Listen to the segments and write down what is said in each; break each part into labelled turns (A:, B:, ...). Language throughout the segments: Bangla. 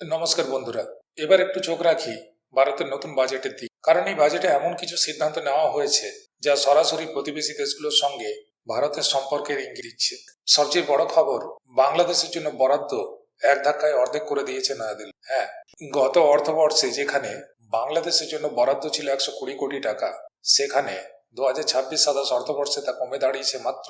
A: নমস্কার বন্ধুরা। এবার একটু চোখ রাখি ভারতের নতুন বাজেটের দিক। কারণ এই বাজেটে এমন কিছু সিদ্ধান্ত নেওয়া হয়েছে যা সরাসরি প্রতিবেশী দেশগুলোর সঙ্গে ভারতের সম্পর্কের ইঙ্গিত দিচ্ছে। সবচেয়ে বড় খবর, বাংলাদেশের জন্য বরাদ্দ এক ধাক্কায় অর্ধেক করে দিয়েছে নয়াদিল্লি। হ্যাঁ গত অর্থবর্ষে যেখানে বাংলাদেশের জন্য বরাদ্দ ছিল একশো কুড়ি কোটি টাকা, সেখানে দু হাজার ছাব্বিশ সাতাশ অর্থবর্ষে তা কমে দাঁড়িয়েছে মাত্র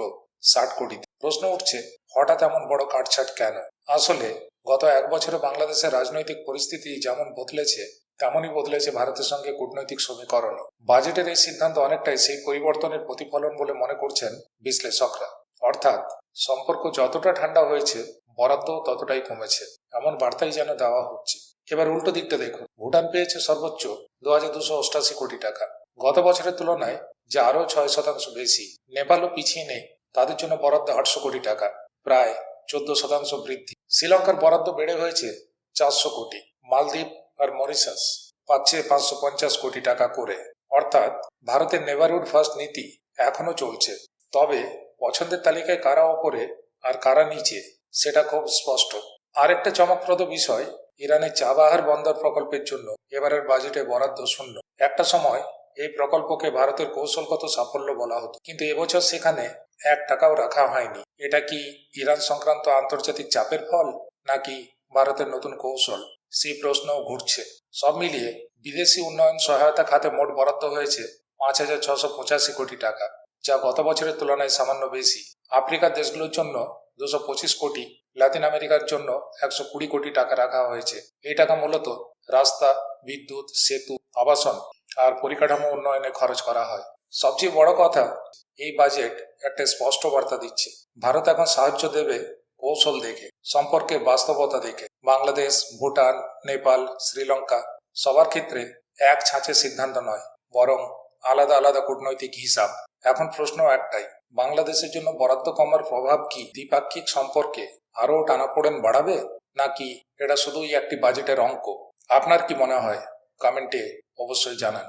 A: ষাট কোটি প্রশ্ন উঠছে, হঠাৎ এমন বড় কাটছাট কেন? আসলে গত এক বছরে বাংলাদেশের রাজনৈতিক পরিস্থিতি যেমন বদলেছে, তেমনই বদলেছে ভারতের সঙ্গে কূটনৈতিক সমীকরণ বাজেটের এই সিদ্ধান্ত অনেকটাই সেই পরিবর্তনের প্রতিফলন বলে মনে করছেন বিশ্লেষকরা। অর্থাৎ, সম্পর্ক যতটা ঠান্ডা হয়েছে বরাদ্দ ততটাই কমেছে। এমন বার্তাই যেন দেওয়া হচ্ছে। এবার উল্টো দিকটা দেখুন। ভুটান পেয়েছে সর্বোচ্চ দু হাজার দুশো অষ্টাশি কোটি টাকা। গত বছরের তুলনায় যা আরও ছয় শতাংশ বেশি, নেপালও পিছিয়ে নেই। তাদের জন্য বরাদ্দ আটশো কোটি টাকা। প্রায় চোদ্দ শতাংশ বৃদ্ধি। শ্রীলঙ্কার বরাদ্দ বেড়ে হয়েছে চারশো কোটি। মালদ্বীপ আর মরিশাস পাচ্ছে পাঁচশো পঞ্চাশ কোটি টাকা করে। অর্থাৎ ভারতের নেভারহুড ফার্স্ট নীতি এখনও চলছে। তবে পছন্দের তালিকায় কারা ওপরে আর কারা নিচে, সেটা খুব স্পষ্ট। আরেকটা চমকপ্রদ বিষয়, ইরানের চাবাহার বন্দর প্রকল্পের জন্য এবারের বাজেটে বরাদ্দ শূন্য। একটা সময় এই প্রকল্পকে ভারতের কৌশলগত সাফল্য বলা হতো। কিন্তু এবছর সেখানে এক টাকাও রাখা হয়নি। এটা কি ইরান সংক্রান্ত আন্তর্জাতিক চাপের ফল, নাকি ভারতের নতুন কৌশল? সেই প্রশ্নও ঘুরছে। সব মিলিয়ে বিদেশি উন্নয়ন সহায়তা খাতে মোট বরাদ্দ হয়েছে পাঁচ হাজার ছশো পঁচাশি কোটি টাকা, যা গত বছরের তুলনায় সামান্য বেশি। আফ্রিকার দেশগুলোর জন্য দুশো পঁচিশ কোটি, লাতিন আমেরিকার জন্য একশো কুড়ি কোটি টাকা রাখা হয়েছে। এই টাকা মূলত রাস্তা, বিদ্যুৎ, সেতু, আবাসন আর পরিকাঠামো উন্নয়নে খরচ করা হয়। সবচেয়ে বড় কথা, এই বাজেট একটা স্পষ্ট বার্তা দিচ্ছে। ভারত এখন সাহায্য দেবে কৌশল দেখে, সম্পর্কে বাস্তবতা দেখে। বাংলাদেশ, ভুটান, নেপাল, শ্রীলঙ্কা সবার ক্ষেত্রে এক ছাঁচে সিদ্ধান্ত নয়, বরং আলাদা আলাদা কূটনৈতিক হিসাব। এখন প্রশ্ন একটাই, বাংলাদেশের জন্য বরাদ্দ কমার প্রভাব কি দ্বিপাক্ষিক সম্পর্কে আরও টানাপোড়েন বাড়াবে, নাকি এটা শুধুই একটি বাজেটের অঙ্ক? আপনার কি মনে হয়? কমেন্টে অবশ্যই জানান।